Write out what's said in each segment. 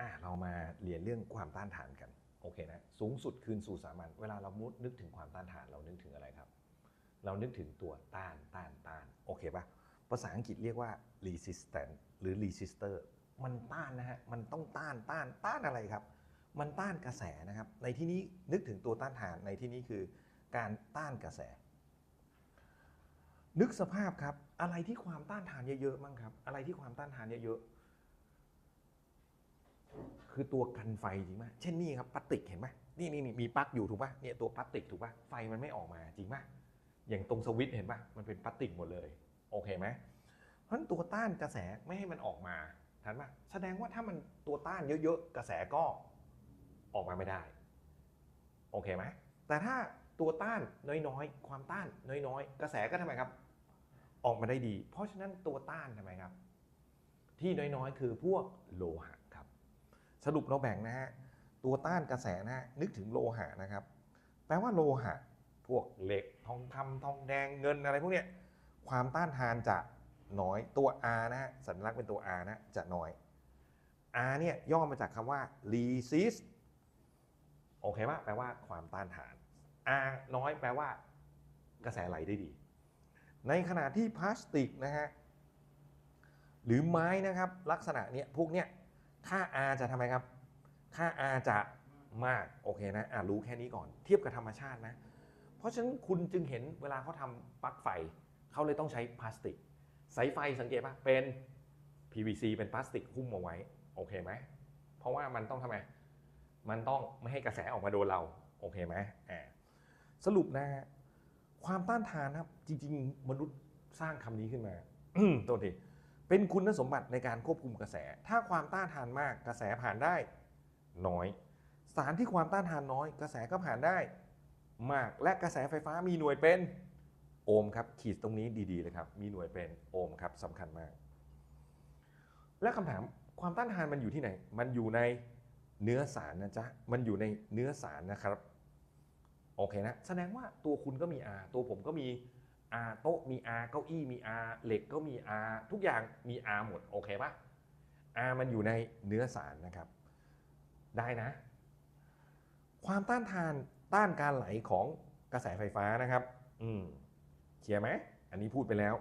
อะเรามาเรียนเรื่องความต้านทานกันโอเคนะสูงสุดคืนสู่สามัญเวลาเรามุดนึกถึงความต้านทานเรานึกถึงอะไรครับ เรานึกถึงตัวต้านต้านต้านโอเคปะภาษาอังกฤษเรียกว่า resistant หรือ resistor มันต้านนะฮะมันต้องต้านต้านต้านอะไรครับ มันต้านกระแสนะครับ ในที่นี้นึกถึงตัวต้านทานในที่นี้คือการต้านกระแส นึกสภาพครับอะไรที่ความต้านทานเยอะๆมั้งครับ อะไรที่ความต้านทานเยอะๆ คือตัวกันไฟจริงไหมเช่นนี่ครับพลาสติกเห็นไหมนี่นี่นี่มีปลั๊กอยู่ถูกป่ะเนี่ยตัวพลาสติกถูกป่ะไฟมันไม่ออกมาจริงป่ะอย่างตรงสวิตช์เห็นป่ะมันเป็นพลาสติกหมดเลยโอเคไหมเพราะนั้นตัวต้านกระแสไม่ให้มันออกมาทันป่ะแสดงว่าถ้ามันตัวต้านเยอะๆกระแสก็ออกมาไม่ได้โอเคไหมแต่ถ้าตัวต้านน้อยๆ ความต้านน้อยๆ กระแสก็ทำไมครับ ออกมาได้ดี เพราะฉะนั้นตัวต้านทำไมครับ ที่น้อยๆ คือพวกโลหะ สรุปเราแบ่งนะฮะตัวต้านกระแสนะฮะนึกถึงโลหะนะครับ แปลว่าโลหะ พวกเหล็กทองคำทองแดงเงินอะไรพวกเนี้ยความต้านทานจะน้อยตัว R นะฮะสัญลักษณ์เป็นตัว R นะจะน้อย R เนี่ยย่อมาจากคำว่า resist โอเคปะแปลว่าความต้านทาน R น้อยแปลว่า กระแสไหลได้ดี ในขณะที่พลาสติกนะฮะหรือไม้นะครับลักษณะเนี้ยพวกเนี้ย ค่า R จะทำไมครับ ค่า R จะมากโอเคนะอะรู้แค่นี้ก่อน เทียบกับธรรมชาตินะ เพราะฉะนั้นคุณจึงเห็นเวลาเขาทำปลั๊กไฟเขาเลยต้องใช้พลาสติก สายไฟสังเกตปะเป็น PVC เป็นพลาสติกหุ้มเอาไว้โอเคไหมเพราะว่ามันต้องทำไมมันต้องไม่ให้กระแสออกมาโดนเราโอเคไหมอ่าสรุปนะความต้านทานครับ จริง ๆ มนุษย์สร้างคำนี้ขึ้นมาตัวที เป็นคุณสมบัติในการควบคุมกระแส ถ้าความต้านทานมากกระแสผ่านได้น้อย สารที่ความต้านทานน้อย กระแสก็ผ่านได้ มากและกระแสไฟฟ้ามีหน่วยเป็นโอห์มครับขีดตรงนี้ดีๆเลยครับ มีหน่วยเป็นโอห์มครับสำคัญมาก และคำถามความต้านทานมันอยู่ที่ไหน มันอยู่ในเนื้อสารนะจ๊ะ มันอยู่ในเนื้อสารนะครับ โอเคนะ แสดงว่าตัวคุณก็มี R ตัวผมก็มี R โต๊ะมี R เก้าอี้มี R เหล็กก็มี R ทุกอย่างมี R หมดโอเคปะ R มันอยู่ในเนื้อสารนะครับ ได้นะ ความต้านทานต้านการไหลของกระแสไฟฟ้านะครับ อืมเคลียร์ไหม อันนี้พูดไปแล้ว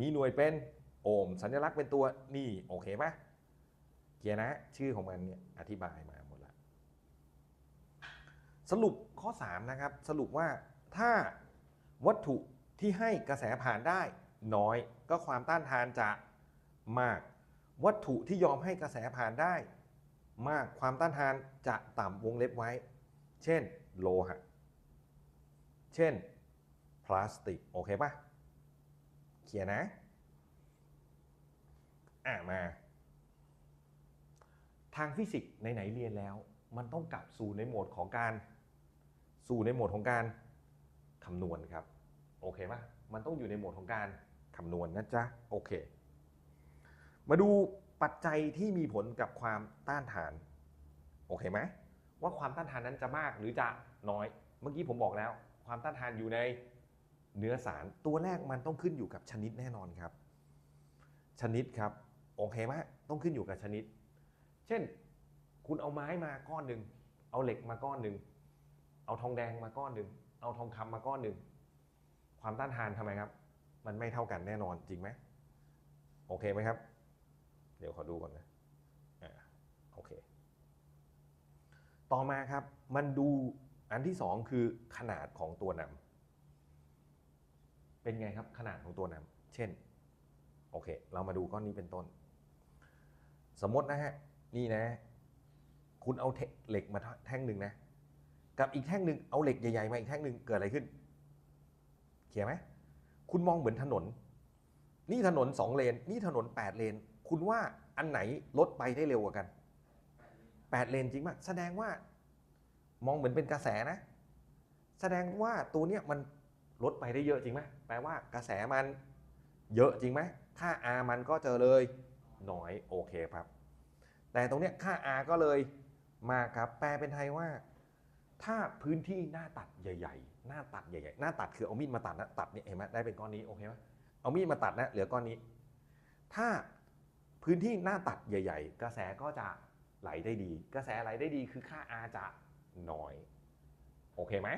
มีหน่วยเป็นโอห์มสัญลักษณ์เป็นตัวนี่โอเคปะเคลียร์นะ ชื่อของมันเนี่ยอธิบายมาหมดละสรุปข้อ 3 นะครับ สรุปว่าถ้าวัตถุ ที่ให้กระแสผ่านได้น้อยก็ความต้านทานจะมาก วัตถุที่ยอมให้กระแสผ่านได้ มากความต้านทานจะต่ำวงเล็บไว้ เช่น โลหะ เช่น พลาสติก โอเคปะเขียนนะ อะมา ทางฟิสิกส์ไหนๆเรียนแล้ว มันต้องกลับสู่ในโหมดของการ สู่ในโหมดของการคำนวณครับ โอเคปะมันต้องอยู่ในโหมดของการคำนวณนะจ๊ะ โอเค มาดูปัจจัยที่มีผลกับความต้านทาน โอเคไหมว่าความต้านทานนั้นจะมากหรือจะน้อย เมื่อกี้ผมบอกแล้ว ความต้านทานอยู่ในเนื้อสาร ตัวแรกมันต้องขึ้นอยู่กับชนิดแน่นอนครับ ชนิดครับ โอเคไหมต้องขึ้นอยู่กับชนิด เช่น คุณเอาไม้มาก้อนหนึ่ง เอาเหล็กมาก้อนหนึ่ง เอาทองแดงมาก้อนหนึ่ง เอาทองคำมาก้อนหนึ่ง ความต้านทานทำไมครับ มันไม่เท่ากันแน่นอนจริงไหมโอเคไหมครับ เดี๋ยวขอดูก่อนนะอ่าโอเค ต่อมาครับมันดูอันที่สองคือขนาดของตัวนำเป็นไงครับขนาดของตัวนำเช่นโอเค เรามาดูก้อนนี้เป็นต้น สมมตินะฮะนี่นะ คุณเอาเหล็กมาแท่งหนึ่งนะ กับอีกแท่งหนึ่งเอาเหล็กใหญ่ๆมาอีกแท่งหนึ่งเกิดอะไรขึ้น เขียนไหมคุณมองเหมือนถนน นี่ถนน2เลน นี่ถนน8เลน คุณว่าอันไหนรถไปได้เร็วกว่ากัน8เลนจริงไหมแสดงว่ามองเหมือนเป็นกระแสนะ แสดงว่าตัวเนี้ยมันรถไปได้เยอะจริงไหมแปลว่ากระแสมันเยอะจริงไหมค่า R มันก็เจอเลยน้อยโอเคครับ แต่ตรงเนี้ยค่า R ก็เลยมาครับ แปลเป็นไทยว่า ถ้าพื้นที่หน้าตัดใหญ่ ๆ หน้าตัดใหญ่ๆ หน้าตัดคือเอามีดมาตัดนะตัดเนี่ยเห็นไหมได้เป็นก้อนนี้โอเคไหมเอามีดมาตัดนะเหลือก้อนนี้ ถ้าพื้นที่หน้าตัดใหญ่ ๆ กระแสก็จะไหลได้ดี กระแสไหลได้ดีคือค่า R จะน้อยโอเคไหม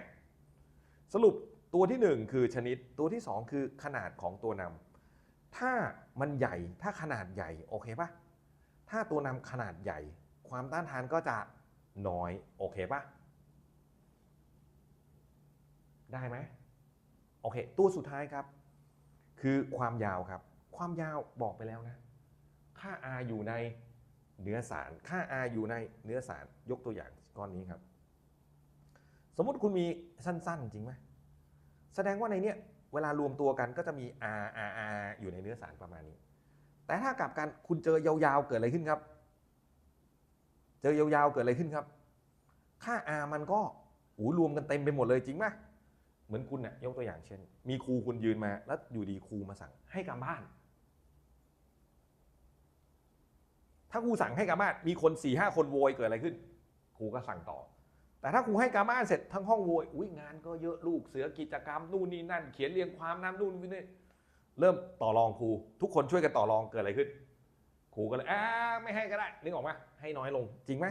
สรุปตัวที่ 1 คือชนิดตัวที่ 2 คือขนาดของตัวนำถ้ามันใหญ่ถ้าขนาดใหญ่โอเคปะถ้าตัวนำขนาดใหญ่ ความต้านทานก็จะน้อยโอเคปะ ได้ไหมโอเค ตัวสุดท้ายครับ คือความยาวครับ ความยาวบอกไปแล้วนะ ค่า R อยู่ในเนื้อสาร ค่า R อยู่ในเนื้อสาร ยกตัวอย่างก้อนนี้ครับ สมมุติคุณมีสั้น ๆ จริงไหมแสดงว่าในเนี้ยเวลารวมตัวกันก็จะมี R R R อยู่ในเนื้อสารประมาณนี้ แต่ถ้ากลับกันคุณเจอยาวๆเกิดอะไรขึ้นครับ เจอยาวๆเกิดอะไรขึ้นครับ ค่า R มันก็โอ้รวมกันเต็มไปหมดเลยจริงไหม เหมือนคุณเนี่ยยกตัวอย่างเช่น มีครูคุณยืนมา แล้วอยู่ดีครูมาสั่งให้การบ้าน ถ้าครูสั่งให้การบ้าน มีคน4ี่ห้าคนโวยเกิดอะไรขึ้น ครูก็สั่งต่อ แต่ถ้าครูให้การบ้านเสร็จทั้งห้องโวยอุ้ยงานก็เยอะลูกเสือกิจกรรมนู่นนี่นั่น เขียนเรียงความน้ำนู่นนี่เริ่มต่อรองครู ทุกคนช่วยกันต่อรองเกิดอะไรขึ้น ครูก็เลยอ่าไม่ให้ก็ได้นึกออกไหมให้น้อยลงจริงไหม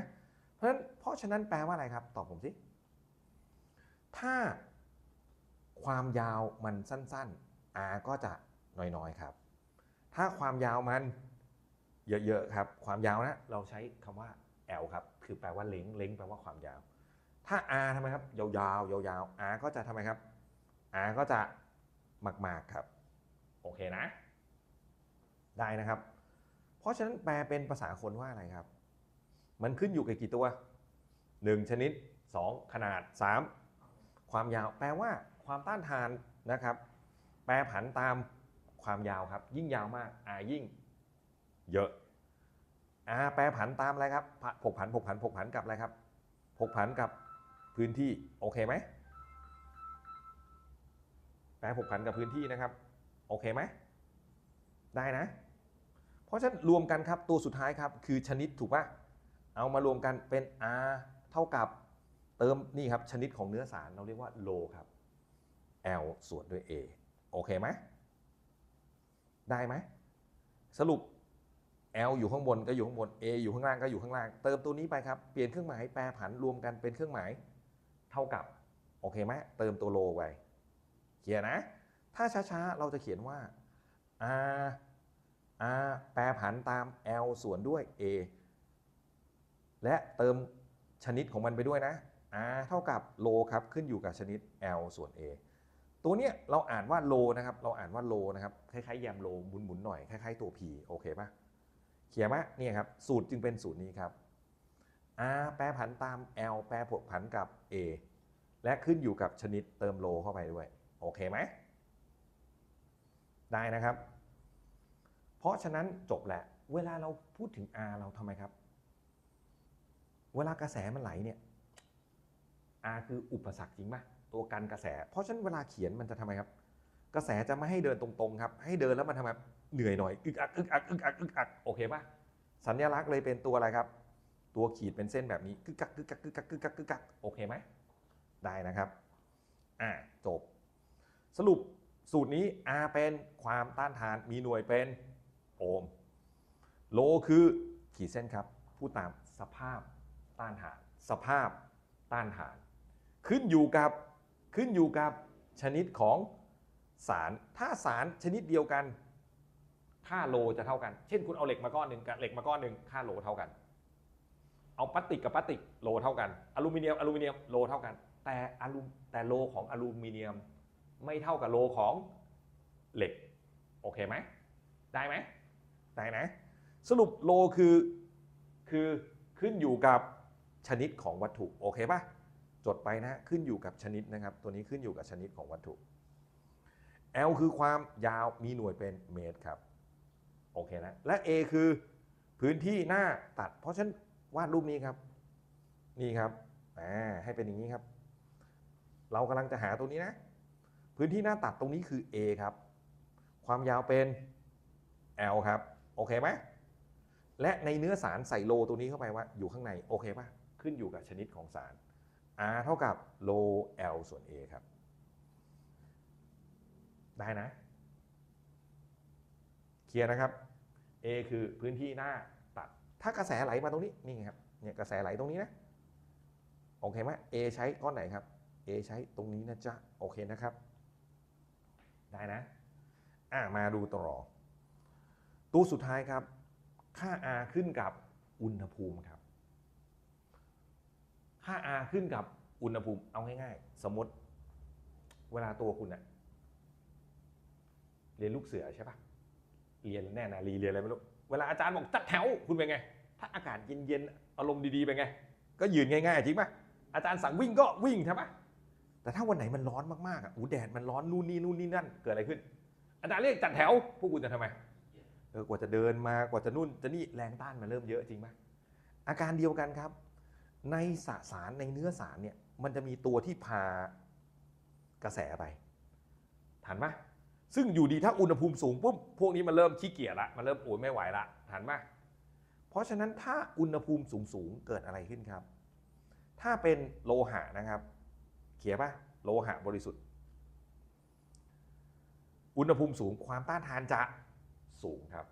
เพราะฉะนั้นเพราะฉะนั้นแปลว่าอะไรครับ ตอบผมสิถ้า ความยาวมันสั้นๆ R ก็จะน้อยๆครับ ถ้าความยาวมันเยอะๆครับ ความยาวนะเราใช้คำว่า L ครับ คือแปลว่าเล้งเล้งแปลว่าความยาว ถ้า R ทำไมครับ ยาวๆยาวๆ R ก็จะทำไมครับ R ก็จะมากๆครับ โอเคนะ ได้นะครับ เพราะฉะนั้นแปลเป็นภาษาคนว่าอะไรครับ มันขึ้นอยู่กับกี่ตัว 1 ชนิด 2 ขนาด 3 ความยาวแปลว่าความต้านทานนะครับ แปรผันตามความยาวครับ ยิ่งยาวมาก R ยิ่งเยอะ R แปรผันตามอะไรครับผกผันผกผันผกผันกับอะไรครับผกผันกับพื้นที่โอเคไหมแปรผกผันกับพื้นที่นะครับโอเคไหมได้นะ เพราะฉะนั้นรวมกันครับตัวสุดท้ายครับ คือชนิดถูกปะเอามารวมกันเป็น R เท่ากับ เติมนี่ครับชนิดของเนื้อสารเราเรียกว่าโลครับ L ส่วนด้วย A โอเคไหมได้ไหมสรุป L อยู่ข้างบนก็อยู่ข้างบน A อยู่ข้างล่างก็อยู่ข้างล่าง เติมตัวนี้ไปครับ เปลี่ยนเครื่องหมายแปรผันรวมกันเป็นเครื่องหมายเท่ากับ โอเคไหมเติมตัวโลไว้เขียนนะ ถ้าช้าๆ เราจะเขียนว่า R R แปรผันตาม L ส่วนด้วย A และเติมชนิดของมันไปด้วยนะ R เท่ากับโลครับขึ้นอยู่กับชนิด L ส่วน A ตัวเนี้ยเราอ่านว่าโลนะครับเราอ่านว่าโลนะครับคล้ายๆแยมโลหมุนๆหน่อยคล้ายๆตัว P โอเคปะเขียนไหมเนี่ยครับสูตรจึงเป็นสูตรนี้ครับ R แปรผันตาม L แปรผกผันกับ A และขึ้นอยู่กับชนิดเติมโลเข้าไปด้วยโอเคไหมได้นะครับ เพราะฉะนั้นจบแหละ เวลาเราพูดถึง R เราทำไมครับ เวลากระแสมันไหลเนี่ย R คืออุปสรรคจริงไหมตัวกันกระแส เพราะฉะนั้นเวลาเขียนมันจะทำไมครับ กระแสจะไม่ให้เดินตรงๆครับ ให้เดินแล้วมันทำไมเหนื่อยหน่อยอึกอักอึกอักอึกอักอึกอักโอเคปะสัญลักษณ์เลยเป็นตัวอะไรครับ ตัวขีดเป็นเส้นแบบนี้กึกกักกึกกักกึกกักกึกกักกึกกักโอเคไหมได้นะครับอ่าจบ สรุปสูตรนี้ R เป็นความต้านทานมีหน่วยเป็นโอห์มโลคือขีดเส้นครับ พูดตามสภาพต้านทาน สภาพต้านทาน ขึ้นอยู่กับขึ้นอยู่กับชนิดของสาร ถ้าสารชนิดเดียวกัน ค่าโลจะเท่ากัน เช่นคุณเอาเหล็กมาก้อนหนึ่งกับเหล็กมาก้อนหนึ่งค่าโลเท่ากัน เอาพลาสติกกับพลาสติกโลเท่ากัน อลูมิเนียมอลูมิเนียมโลเท่ากัน แต่อลูแต่โลของอลูมิเนียม ไม่เท่ากับโลของเหล็ก โอเคไหม ได้ไหม ได้นะ สรุปโลคือ คือขึ้นอยู่กับชนิดของวัตถุ โอเคปะ จดไปนะขึ้นอยู่กับชนิดนะครับ ตัวนี้ขึ้นอยู่กับชนิดของวัตถุ L คือความยาวมีหน่วยเป็นเมตรครับ โอเคนะ และ A คือพื้นที่หน้าตัด เพราะฉะนั้นวาดรูปนี้ครับ นี่ครับอ่าให้เป็นอย่างนี้ครับ เรากำลังจะหาตรงนี้นะ พื้นที่หน้าตัดตรงนี้คือ A ครับ ความยาวเป็น L ครับ โอเคไหมและในเนื้อสารใส่โลตัวนี้เข้าไปว่าอยู่ข้างใน โอเคป่ะ ขึ้นอยู่กับชนิดของสาร R เท่ากับโล L ส่วน A ครับ ได้นะ เคลียร์นะครับ A คือพื้นที่หน้าตัด ถ้ากระแสไหลมาตรงนี้ นี่ไงครับ เนี่ยกระแสไหลตรงนี้นะ โอเคไหม A ใช้ก้อนไหนครับ A ใช้ตรงนี้นะจ๊ะ โอเคนะครับ ได้นะ อะมาดูต่อตัวสุดท้ายครับ ค่า R ขึ้นกับอุณหภูมิครับ ค่า R ขึ้นกับอุณหภูมิเอาง่ายๆ สมมติ เวลาตัวคุณอะเรียนลูกเสือใช่ปะเรียนแน่นารีเรียนอะไรไม่รู้ เวลาอาจารย์บอกจัดแถวคุณเป็นไง ถ้าอากาศเย็นๆ อารมณ์ดีๆเป็นไง ก็ยืนง่ายๆจริงปะอาจารย์สั่งวิ่งก็วิ่งใช่ปะแต่ถ้าวันไหนมันร้อนมากๆอะอูแดดมันร้อนนู่นนี่นู่นนี่นั่นเกิดอะไรขึ้น อาจารย์เรียกจัดแถว พวกคุณจะทำไมเออกว่าจะเดินมากว่าจะนู่นจะนี่แรงต้านมันเริ่มเยอะจริงปะอาการเดียวกันครับ ในสสารในเนื้อสารเนี่ยมันจะมีตัวที่พากระแสไปทันปะซึ่งอยู่ดีถ้าอุณหภูมิสูงปุ๊บพวกนี้มันเริ่มขี้เกียจละมันเริ่มโอยไม่ไหวละทันปะเพราะฉะนั้นถ้าอุณหภูมิสูงสูงๆเกิดอะไรขึ้นครับ ถ้าเป็นโลหะนะครับเขียนปะโลหะบริสุทธิ์ อุณหภูมิสูงความต้านทานจะสูงครับ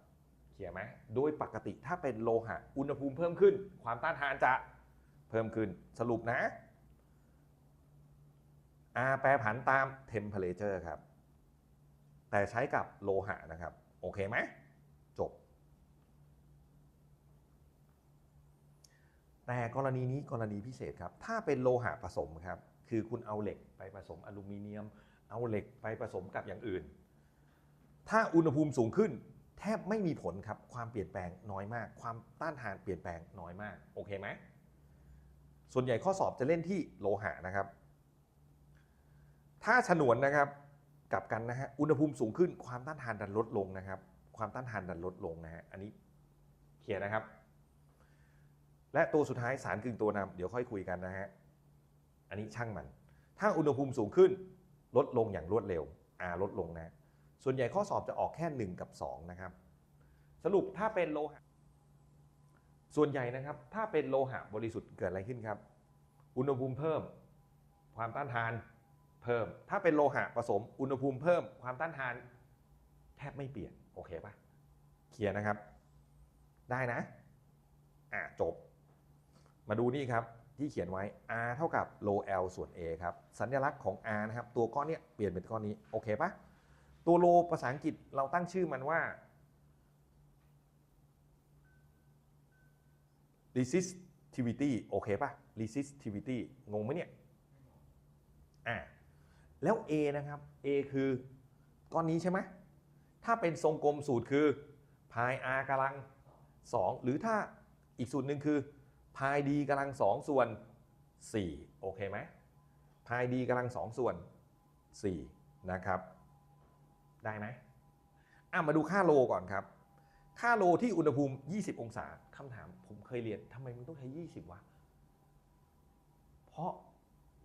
เขียนไหมโดยปกติถ้าเป็นโลหะ อุณหภูมิเพิ่มขึ้น ความต้านทานจะ เพิ่มขึ้นสรุปนะ R แปรผันตาม temperature ครับ แต่ใช้กับโลหะนะครับ โอเคไหมจบ แต่กรณีนี้กรณีพิเศษครับ ถ้าเป็นโลหะผสมครับ คือคุณเอาเหล็กไปผสมอลูมิเนียม เอาเหล็กไปผสมกับอย่างอื่น ถ้าอุณหภูมิสูงขึ้น แทบไม่มีผลครับ ความเปลี่ยนแปลงน้อยมาก ความต้านทานเปลี่ยนแปลงน้อยมาก โอเคไหม ส่วนใหญ่ข้อสอบจะเล่นที่โลหะนะครับ ถ้าฉนวนนะครับกลับกันนะฮะอุณหภูมิสูงขึ้นความต้านทานดันลดลงนะครับ ความต้านทานดันลดลงนะฮะอันนี้เขียนนะครับ และตัวสุดท้ายสารกึ่งตัวนำเดี๋ยวค่อยคุยกันนะฮะอันนี้ช่างมัน ถ้าอุณหภูมิสูงขึ้นลดลงอย่างรวดเร็ว R ลดลงนะ ส่วนใหญ่ข้อสอบจะออกแค่ 1 กับ 2 นะครับ สรุปถ้าเป็นโลหะ ส่วนใหญ่นะครับ ถ้าเป็นโลหะบริสุทธิ์เกิดอะไรขึ้นครับ อุณหภูมิเพิ่ม ความต้านทานเพิ่ม ถ้าเป็นโลหะผสม อุณหภูมิเพิ่ม ความต้านทาน แทบไม่เปลี่ยน โอเคปะเคลียร์นะครับ ได้นะ อะจบ มาดูนี่ครับที่เขียนไว้ r เท่ากับ rho l ส่วน a ครับ สัญลักษณ์ของ r นะครับ ตัวก้อนเนี้ยเปลี่ยนเป็นก้อนนี้ โอเคปะตัวโลภาษาอังกฤษเราตั้งชื่อมันว่า resistivity โอเคปะ resistivity งงไหมเนี่ย อ่า แล้ว A นะครับ A คือก้อนนี้ใช่ไหม ถ้าเป็นทรงกลมสูตรคือ pi r กำลัง 2 หรือถ้าอีกสูตรหนึ่งคือ pi d กำลัง 2 ส่วน 4 โอเคไหม pi d กำลัง 2 ส่วน 4 นะครับ ได้ไหมอะมาดูค่าโลก่อนครับ ค่าโลที่อุณหภูมิ 20 องศา คำถามผมเคยเรียนทำไมมันต้องใช้ 20 วะ เพราะ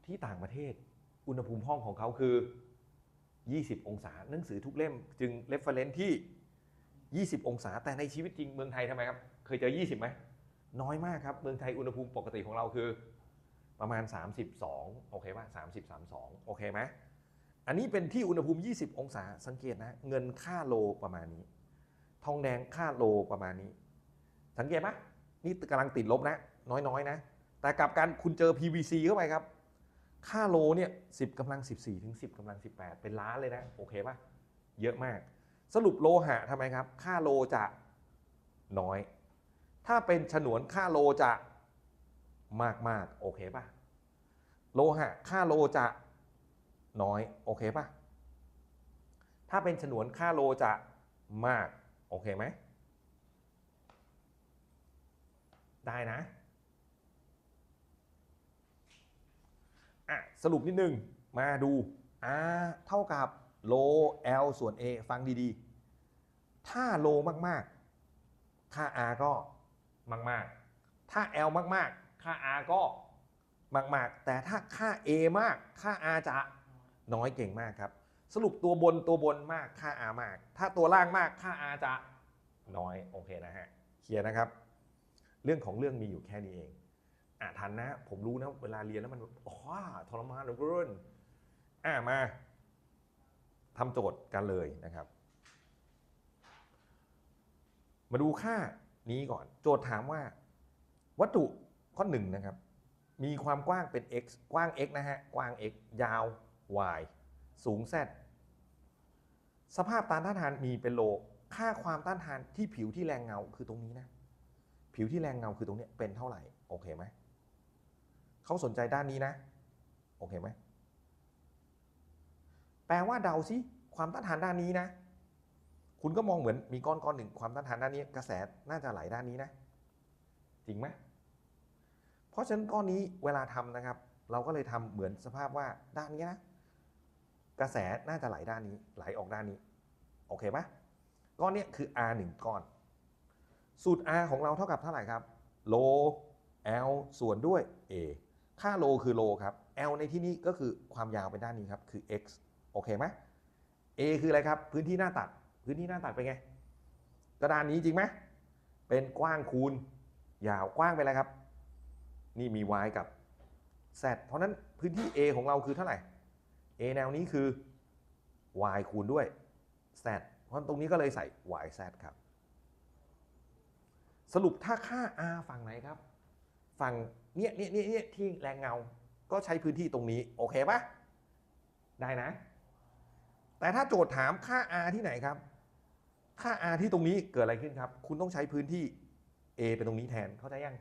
ที่ต่างประเทศอุณหภูมิห้องของเขาคือ 20 องศา หนังสือทุกเล่มจึงเรฟเฟรนที่ 20 องศา แต่ในชีวิตจริงเมืองไทยทำไมครับ เคยเจอ 20ไหม น้อยมากครับ เมืองไทยอุณหภูมิปกติของเราคือ ประมาณ 32 โอเคป่ะ30 32 โอเคไหมอันนี้เป็นที่อุณหภูมิ 20 องศา สังเกตนะ เงินค่าโลประมาณนี้ ทองแดงค่าโลประมาณนี้ สังเกตไหมนี่กำลังติดลบนะ น้อยๆนะ แต่กลับกันคุณเจอ PVC เข้าไปครับ ค่าโลเนี่ย10กำลัง 14 ถึง 10กำลัง 18 เป็นล้านเลยนะ โอเคปะเยอะมาก สรุปโลหะทำไมครับ ค่าโลจะน้อย ถ้าเป็นฉนวนค่าโลจะมากมากๆโอเคปะโลหะค่าโลจะน้อย โอเคปะถ้าเป็นฉนวนค่าโลจะมาก โอเคไหม ได้นะอะสรุปนิดนึง มาดู R เท่ากับโล L ส่วน A ฟังดีๆ ถ้าโลมากๆ ค่า R ก็มากๆ ถ้า L มากๆ ค่า R ก็มากๆ แต่ถ้าค่า A มาก ค่า R จะน้อยเก่งมากครับ สรุปตัวบนตัวบนมาก ค่า R มาก ถ้าตัวล่างมาก ค่า R จะน้อย โอเคนะฮะ เคลียร์นะครับ เรื่องของเรื่องมีอยู่แค่นี้เองอะทันนะ ผมรู้นะเวลาเรียนแล้วมันอ๋อทรมานเหลือเกินอะมาทำโจทย์กันเลยนะครับ มาดูค่านี้ก่อน โจทย์ถามว่า วัตถุข้อหนึ่งนะครับ มีความกว้างเป็น x กว้าง x นะฮะ กว้าง x ยาว y สูง z สภาพต้านทานมีเป็นโล ค่าความต้านทานที่ผิวที่แรงเงาคือตรงนี้นะ ผิวที่แรงเงาคือตรงนี้เป็นเท่าไหร่ โอเคไหมเขาสนใจด้านนี้นะ โอเคไหมแปลว่าเดาซิความต้านทานด้านนี้นะ คุณก็มองเหมือนมีก้อนก้อนหนึ่งความต้านทานด้านนี้ กระแสน่าจะไหลด้านนี้นะ จริงไหมเพราะฉะนั้นก้อนนี้เวลาทำนะครับ เราก็เลยทำเหมือนสภาพว่าด้านนี้นะ กระแสน่าจะไหลด้านนี้ ไหลออกด้านนี้ โอเคไหมก้อนนี้คือ R 1 ก้อน สูตร R ของเราเท่ากับเท่าไหร่ครับโล L ส่วนด้วย A ค่าโลคือโลครับ L ในที่นี้ก็คือความยาวไปด้านนี้ครับ คือ x โอเคไหม A คืออะไรครับ พื้นที่หน้าตัด พื้นที่หน้าตัดเป็นไง กระดานนี้จริงไหมเป็นกว้างคูณ ยาวกว้างไปแล้วครับ นี่มี y กับ z เพราะนั้นพื้นที่ A ของเราคือเท่าไหร่ A แนวนี้คือ y คูณด้วย z เพราะตรงนี้ก็เลยใส่ y z ครับ สรุปถ้าค่า r ฝั่งไหนครับ ฝั่งเนี้ยเนี้ยเนี้ยเนี้ยที่แรงเงา ก็ใช้พื้นที่ตรงนี้ โอเคปะได้นะ แต่ถ้าโจทย์ถามค่า r ที่ไหนครับ ค่า r ที่ตรงนี้เกิดอะไรขึ้นครับ คุณต้องใช้พื้นที่ a เป็นตรงนี้แทน เข้าใจยัง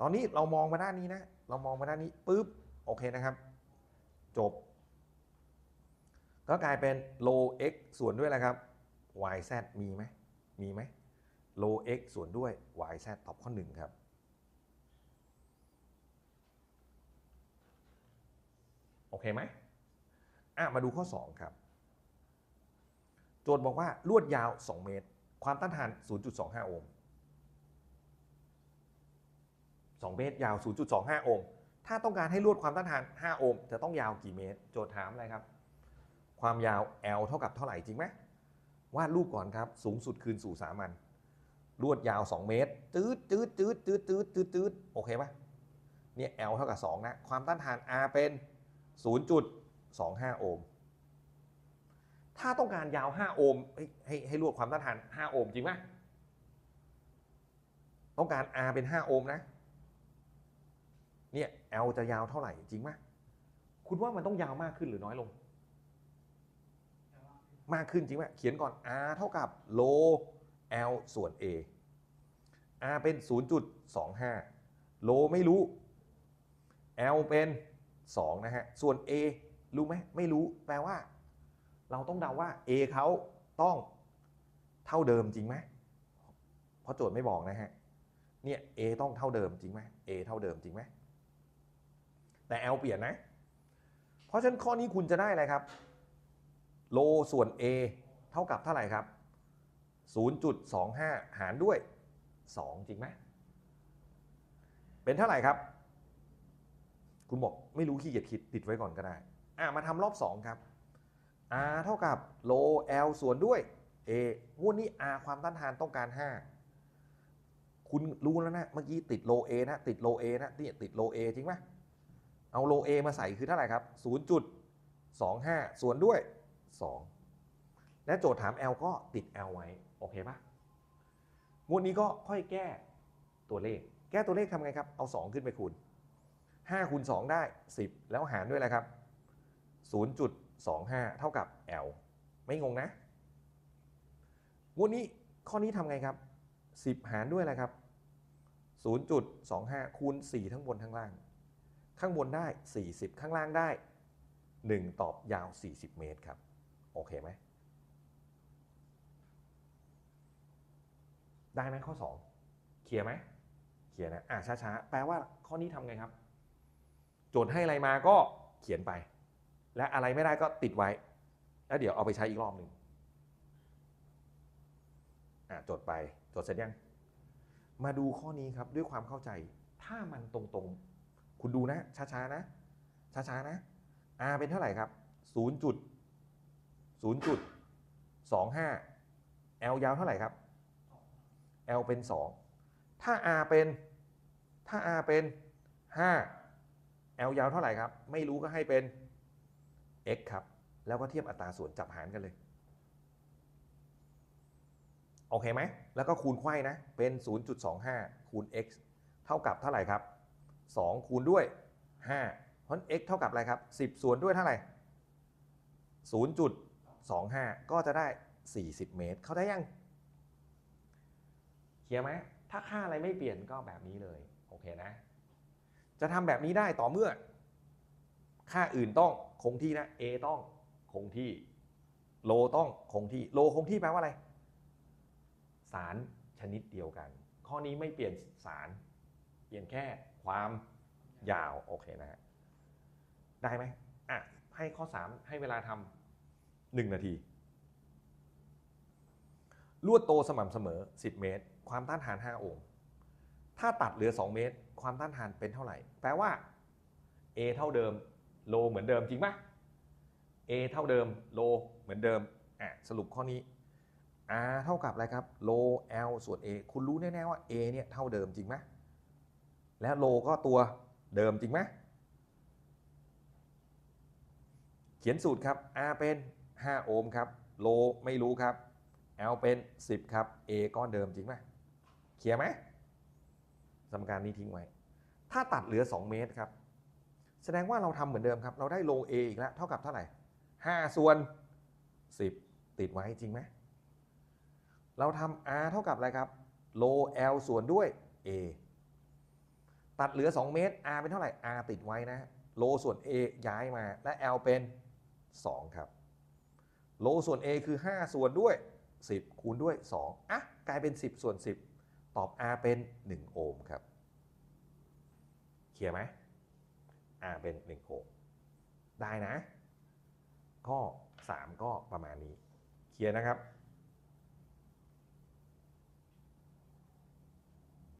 ตอนนี้เรามองมาด้านนี้นะ เรามองมาด้านนี้ปุ๊บ โอเคนะครับ จบ ก็กลายเป็น low x ส่วนด้วยอะไรครับ y z มีไหมมีไหม low x ส่วนด้วย y z ตอบข้อ 1 ครับ โอเคไหมอะมาดูข้อ 2 ครับ โจทย์บอกว่าลวดยาว 2 เมตร ความต้านทาน 0.25 โอห์ม2 เมตรยาว 0.25 โอห์มถ้าต้องการให้ลวดความต้านทาน 5 โอห์มจะต้องยาวกี่เมตร โจทย์ถามอะไรครับ ความยาว L เท่ากับเท่าไหร่จริงไหมวาดรูปก่อนครับ สูงสุดคืนสู่สามัญ ลวดยาว 2 เมตรตืดตืดตืดตืดตืดตืดตืดโอเคปะเนี่ย L เท่ากับ 2 นะ ความต้านทาน R เป็น 0.25 โอห์ม ถ้าต้องการยาว 5 โอห์มให้ให้ให้ลวดความต้านทาน 5 โอห์มจริงไหมต้องการ R เป็น 5 โอห์มนะ เนี่ย L จะยาวเท่าไหร่จริงไหมคุณว่ามันต้องยาวมากขึ้นหรือน้อยลง มากขึ้นจริงไหมเขียนก่อน R เท่ากับ low L ส่วน A R เป็น 0.25 low ไม่รู้ L เป็น 2 นะฮะ ส่วน A รู้ไหมไม่รู้ แปลว่า เราต้องเดาว่า A เขาต้องเท่าเดิมจริงไหมเพราะโจทย์ไม่บอกนะฮะ เนี่ย A ต้องเท่าเดิมจริงไหม A เท่าเดิมจริงไหม แต่ L เปลี่ยนนะ เพราะฉะนั้นข้อนี้คุณจะได้อะไรครับ โลส่วน A เท่ากับเท่าไหร่ครับ 0.25 หารด้วย 2 จริงไหมเป็นเท่าไหร่ครับ คุณบอกไม่รู้ขี้เกียจคิดติดไว้ก่อนก็ได้ อะมาทำรอบ 2 ครับ R เท่ากับโล L ส่วนด้วย A งวดนี้ R ความต้านทานต้องการ 5 คุณรู้แล้วนะ เมื่อกี้ติดโล A นะ ติดโล A นะนี่ติดโล A จริงไหมเอาโล A มาใส่คือเท่าไหร่ครับ 0.25 ส่วนด้วย 2 และโจทย์ถาม L ก็ติด L ไว้ โอเคปะงวดนี้ก็ค่อยแก้ตัวเลข แก้ตัวเลขทำไงครับ เอา 2 ขึ้นไปคูณ5คูณ2ได้ 10 แล้วหารด้วยอะไรครับ 0.25 เท่ากับ L ไม่งงนะ งวดนี้ข้อนี้ทำไงครับ 10 หารด้วยอะไรครับ 0.25 คูณ 4 ทั้งบนทั้งล่าง ข้างบนได้ 40 ข้างล่างได้ 1 ตอบยาว 40 เมตรครับ โอเคไหม ด้ไหมข้อ 2 เคลียร์ไหมเคลียร์นะอะช้าๆ แปลว่าข้อนี้ทำไงครับ โจทย์ให้อะไรมาก็เขียนไป และอะไรไม่ได้ก็ติดไว้ แล้วเดี๋ยวเอาไปใช้อีกรอบหนึ่งอะจดไปจดเสร็จยัง มาดูข้อนี้ครับด้วยความเข้าใจ ถ้ามันตรงๆ คุณดูนะ ช้าๆนะ ช้าๆนะ R เป็นเท่าไหร่ครับ0จุด0จุด25 L ยาวเท่าไหร่ครับ L เป็น 2 ถ้า R เป็นถ้า R เป็น 5 L ยาวเท่าไหร่ครับ ไม่รู้ก็ให้เป็น x ครับ แล้วก็เทียบอัตราส่วนจับหารกันเลย โอเคไหม แล้วก็คูณไขว้นะ เป็น 0.25 คูณ x เท่ากับเท่าไหร่ครับ 2 คูณด้วย 5 เพราะ x เท่ากับอะไรครับ 10 ส่วนด้วยเท่าไหร่ 0.25 ก็จะได้ 40 เมตร เข้าได้ยัง เคลียร์ไหมถ้าค่าอะไรไม่เปลี่ยนก็แบบนี้เลย โอเคนะ จะทำแบบนี้ได้ต่อเมื่อ ค่าอื่นต้องคงที่นะ a ต้องคงที่ โลต้องคงที่ โลคงที่แปลว่าอะไร สารชนิดเดียวกัน ข้อนี้ไม่เปลี่ยนสาร เปลี่ยนแค่ความยาว โอเคนะฮะ ได้ไหมอะ ให้ข้อ 3 ให้เวลาทำหนึ่งนาที ลวดโตสม่ำเสมอ 10 เมตร ความต้านทาน 5 โอห์มถ้าตัดเหลือ 2 เมตร ความต้านทานเป็นเท่าไหร่ แปลว่า A เท่าเดิมโลเหมือนเดิมจริงปะ A เท่าเดิมโลเหมือนเดิมอะสรุปข้อนี้ R เท่ากับอะไรครับโล L ส่วน A คุณรู้แน่ๆว่า A เนี่ยเท่าเดิมจริงไหมแล้วโลก็ตัวเดิมจริงไหมเขียนสูตรครับ R เป็น 5 โอห์มครับ โลไม่รู้ครับ L เป็น 10 ครับ A ก้อนเดิมจริงไหมเคลียร์ไหมสมการนี้ทิ้งไว้ ถ้าตัดเหลือ 2 เมตรครับ แสดงว่าเราทำเหมือนเดิมครับ เราได้โล A อีกแล้ว เท่ากับเท่าไหร่ 5 ส่วน 10 ติดไว้จริงไหม เราทำ R เท่ากับอะไรครับ โล L ส่วนด้วย A ตัดเหลือ 2 เมตร R เป็นเท่าไหร่ R ติดไว้นะ โลส่วน A ย้ายมา และ L เป็น 2 ครับ โลส่วน A คือ 5 ส่วนด้วย 10 คูณด้วย 2อะกลายเป็น 10 ส่วน 10 ตอบ R เป็น 1 โอห์มครับเคลียร์ไหม R เป็น 1 โอห์มได้นะ ข้อ 3 ก็ประมาณนี้ เคลียร์นะครับ